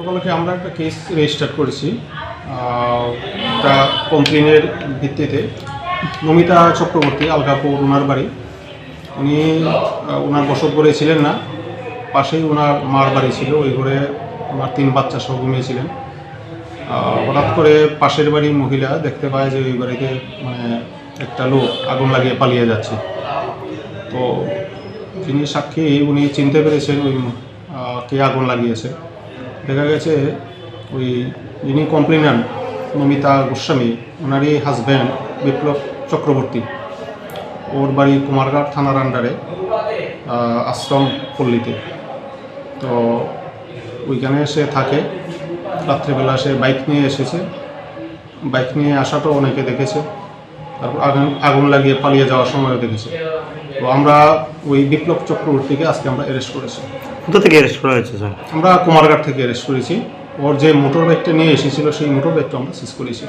গতকালকে আমরা একটা কেস রেজিস্টার করেছি একটা কমপ্লেনের ভিত্তিতে। নমিতা চক্রবর্তী, আলগাপুর, ওনার বাড়ি। উনি ওনার বসত ঘরে ছিলেন না, পাশেই ওনার মার বাড়ি ছিল, ওই ঘরে ওনার তিন বাচ্চা সহ ঘুমিয়েছিলেন। হঠাৎ করে পাশের বাড়ির মহিলা দেখতে পায় যে ওই বাড়িতে মানে একটা লোক আগুন লাগিয়ে পালিয়ে যাচ্ছে। তো যিনি সাক্ষী, উনি চিনতে পেরেছেন ওই কে আগুন লাগিয়েছে। দেখা গেছে, ওই যিনি কমপ্লেনান্ট নমিতা গোস্বামী, ওনারই হাজব্যান্ড বিপ্লব চক্রবর্তী। ওর বাড়ি কুমারঘাট থানার আন্ডারে আশ্রম পল্লীতে। তো ওইখানে সে থাকে, রাত্রিবেলা সে বাইক নিয়ে এসেছে। বাইক নিয়ে আসাটাও অনেকে দেখেছে, তারপর আগুন আগুন লাগিয়ে পালিয়ে যাওয়ার সময়ও দেখেছে। তো আমরা ওই বিপ্লব চক্রবর্তীকে আজকে আমরা অ্যারেস্ট করেছি। কোথা থেকে অ্যারেস্ট করা হয়েছে স্যার আমরা কুমারঘাট থেকে অ্যারেস্ট করেছি। ওর যে মোটর বাইকটা নিয়ে এসেছিল সেই মোটর বাইকটা আমরা সিজ করেছি।